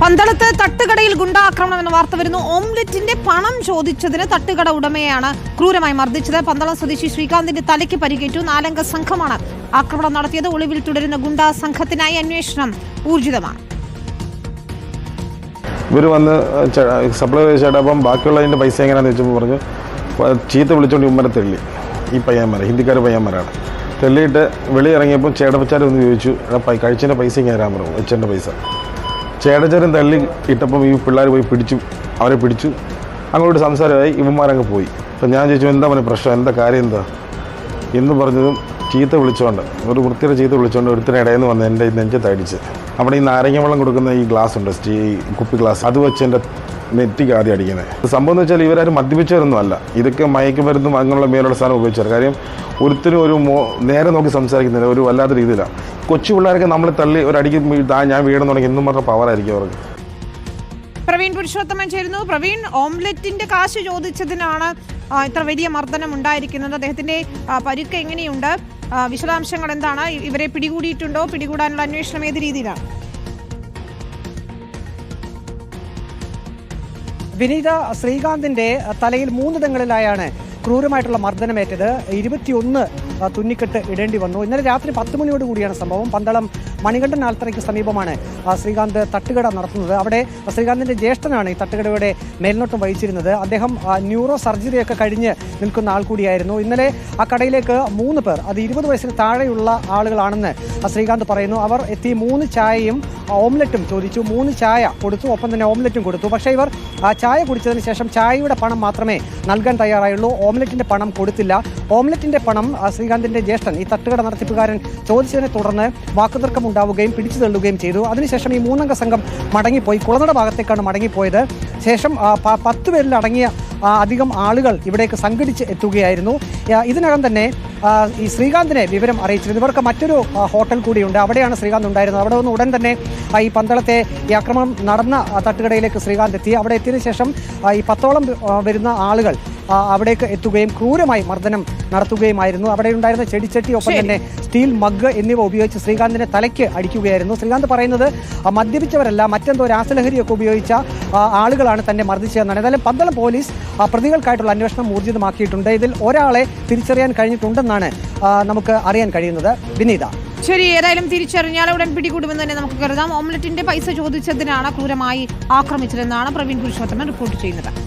പന്തളത്ത് തട്ടുകടയിൽ ഗുണ്ടാക്രമണം എന്ന വാർത്ത വരുന്നു. ഓംലെറ്റിന്റെ പണം ചോദിച്ചതിന് തട്ടുകട ഉടമയാണ് ക്രൂരമായി മർദ്ദിച്ചത്. പന്തളം സ്വദേശി ശ്രീകാന്തിന്റെ തലയ്ക്ക് പരിക്കേറ്റു. നാലംഗ സംഘമാണ് ആക്രമണം നടത്തിയത്. ഒളിവിൽ തുടരുന്ന ഗുണ്ടാ സംഘത്തിനായി അന്വേഷണം ഊർജിതമാണ്. ഇവർ വന്ന് സപ്ലൈ ചേട്ടാ അപ്പം ബാക്കിയുള്ളതിന്റെ പൈസ എങ്ങനെയാണെന്ന് വെച്ചപ്പോൾ പറഞ്ഞു ചീത്ത വിളിച്ചോണ്ട് ഉമ്മരെ തെള്ളി. ഈ പയ്യന്മാരെ ഹിന്ദിക്കാർ പയ്യന്മാരാണ്. തെള്ളിയിട്ട് വെളി ഇറങ്ങിയപ്പോൾ ചേട്ടപ്പച്ചാർ ഒന്ന് ചോദിച്ചു കഴിച്ചതിന്റെ പൈസ ഇങ്ങനെ തരാൻ പറഞ്ഞു അച്ഛന്റെ പൈസ. ചേട്ടച്ചാരൻ തള്ളി ഇട്ടപ്പം ഈ പിള്ളേർ പോയി പിടിച്ചു അവരെ പിടിച്ചു അങ്ങോട്ട് സംസാരമായി ഇവന്മാരങ്ങ് പോയി. അപ്പം ഞാൻ ചോദിച്ചു എന്താ പറയുക പ്രശ്നം? എന്താ കാര്യം? എന്താ? എന്ന് പറഞ്ഞതും ചീത്ത വിളിച്ചോണ്ട് ഒരു വൃത്തിയുടെ ചീത്ത വിളിച്ചോണ്ട് ഒരുത്തിന് ഇടയിൽ നിന്ന് വന്ന് എന്റെ നെഞ്ചത്ത് അടിച്ച് അവിടെ ഈ നാരങ്ങ വെള്ളം കൊടുക്കുന്ന ഈ ഗ്ലാസ് ഉണ്ട് സ്റ്റീ കുപ്പി ഗ്ലാസ്. അത് വെച്ച് എന്റെ നെറ്റിക്ക് ആദ്യം അടിക്കുന്നത് സംഭവം എന്ന് വെച്ചാൽ ഇവരാരും മദ്യപിച്ചവരൊന്നും അല്ല. ഇതൊക്കെ മയക്കുമരുന്നും അങ്ങനെയുള്ള മേലുള്ള സാധനം ഉപയോഗിച്ചവർ കാര്യം ഒരുത്തിനും ഒരു മോ നേരെ നോക്കി സംസാരിക്കുന്നില്ല. ഒരു വല്ലാത്ത രീതിയിലാണ് കൊച്ചു പിള്ളേരൊക്കെ നമ്മൾ തള്ളി ഒരു അടിക്ക് വീ- ദാ ഞാൻ വീടെന്നുണ്ടെങ്കിൽ എന്നും പറഞ്ഞ പവറായിരിക്കും അവർക്ക്. പ്രവീൺ പുരുഷോത്തമൻ ചേരുന്നു. പ്രവീൺ ഓംലെറ്റിന്റെ കാശ് ചോദിച്ചതിനാണ് ഇത്ര വലിയ മർദ്ദനം ഉണ്ടായിരിക്കുന്നത്. അദ്ദേഹത്തിന്റെ പരുക്ക് എങ്ങനെയുണ്ട്? വിശദാംശങ്ങൾ എന്താണ്? ഇവരെ പിടികൂടിയിട്ടുണ്ടോ? പിടികൂടാനുള്ള അന്വേഷണം ഏത് രീതിയിലാണ്? വിനീത ശ്രീകാന്തിന്റെ തലയിൽ മൂന്ന് മൂന്നിടങ്ങളിലായാണ് ക്രൂരമായിട്ടുള്ള മർദ്ദനമേറ്റത്. ഇരുപത്തിയൊന്ന് തുന്നിക്കെട്ട് ഇടേണ്ടി വന്നു. ഇന്നലെ രാത്രി പത്ത് മണിയോട് കൂടിയാണ് സംഭവം. പന്തളം മണികണ്ഠൻ ആൽത്തറയ്ക്ക് സമീപമാണ് ശ്രീകാന്ത് തട്ടുകട നടത്തുന്നത്. അവിടെ ശ്രീകാന്തിന്റെ ജ്യേഷ്ഠനാണ് ഈ തട്ടുകടയുടെ മേൽനോട്ടം വഹിച്ചിരുന്നത്. അദ്ദേഹം ന്യൂറോ സർജറിയൊക്കെ കഴിഞ്ഞ് നിൽക്കുന്ന ആൾ കൂടിയായിരുന്നു. ഇന്നലെ ആ കടയിലേക്ക് മൂന്ന് പേർ അത് ഇരുപത് വയസ്സിന് താഴെയുള്ള ആളുകളാണെന്ന് ശ്രീകാന്ത് പറയുന്നു. അവർ എത്തി മൂന്ന് ചായയും ഓംലെറ്റും ചോദിച്ചു. മൂന്ന് ചായ കൊടുത്തു ഒപ്പം തന്നെ ഓംലെറ്റും കൊടുത്തു. പക്ഷേ ഇവർ ആ ചായ കുടിച്ചതിന് ശേഷം ചായയുടെ പണം മാത്രമേ നൽകാൻ തയ്യാറായുള്ളൂ. ഓംലെറ്റിന്റെ പണം കൊടുത്തില്ല. ഓംലെറ്റിന്റെ പണം ശ്രീകാന്തിന്റെ ജ്യേഷ്ഠൻ ഈ തട്ടുകട നടത്തിപ്പുകാരൻ ചോദിച്ചതിനെ തുടർന്ന് വാക്കുതർക്കം ഉണ്ടാവുകയും പിടിച്ചു തള്ളുകയും ചെയ്തു. അതിനുശേഷം ഈ മൂന്നംഗ സംഘം മടങ്ങിപ്പോയി. കുളനട ഭാഗത്തേക്കാണ് മടങ്ങിപ്പോയത്. ശേഷം പത്ത് പേരിൽ അടങ്ങിയ അധികം ആളുകൾ ഇവിടേക്ക് സംഘടിച്ച് എത്തുകയായിരുന്നു. ഇതിനകം തന്നെ ഈ ശ്രീകാന്തിനെ വിവരം അറിയിച്ചിരുന്നു. ഇവർക്ക് മറ്റൊരു ഹോട്ടൽ കൂടിയുണ്ട്. അവിടെയാണ് ശ്രീകാന്ത് ഉണ്ടായിരുന്നത്. അവിടെ നിന്ന് ഉടൻ തന്നെ ഈ പന്തളത്തെ ഈ ആക്രമണം നടന്ന തട്ടുകടയിലേക്ക് ശ്രീകാന്ത് എത്തി. അവിടെ എത്തിയതിനു ശേഷം ഈ പത്തോളം വരുന്ന ആളുകൾ അവിടേക്ക് എത്തുകയും ക്രൂരമായി മർദ്ദനം നടത്തുകയുമായിരുന്നു. അവിടെ ഉണ്ടായിരുന്ന ചെടിച്ചട്ടി ഒപ്പം തന്നെ സ്റ്റീൽ മഗ് എന്നിവ ഉപയോഗിച്ച് ശ്രീകാന്തിന്റെ തലയ്ക്ക് അടിക്കുകയായിരുന്നു. ശ്രീകാന്ത് പറയുന്നത് മദ്യപിച്ചവരല്ല മറ്റെന്തോ രാസലഹരിയൊക്കെ ഉപയോഗിച്ച ആളുകളാണ് തന്നെ മർദ്ദിച്ചതെന്നാണ്. ഏതായാലും പന്തളം പോലീസ് പ്രതികൾക്കായിട്ടുള്ള അന്വേഷണം ഊർജിതമാക്കിയിട്ടുണ്ട്. ഇതിൽ ഒരാളെ തിരിച്ചറിയാൻ കഴിഞ്ഞിട്ടുണ്ടെന്നാണ് നമുക്ക് അറിയാൻ കഴിയുന്നത്. വിനീത. ശരി ഏതായാലും തിരിച്ചറിഞ്ഞാൽ ഉടൻ പിടികൂടുമെന്ന് തന്നെ നമുക്ക് കരുതാം. ഓംലറ്റിന്റെ പൈസ ചോദിച്ചതിനാണ് ക്രൂരമായി ആക്രമിച്ചതെന്നാണ് പ്രവീൺ പുരുഷോത്തമൻ റിപ്പോർട്ട് ചെയ്യുന്നത്.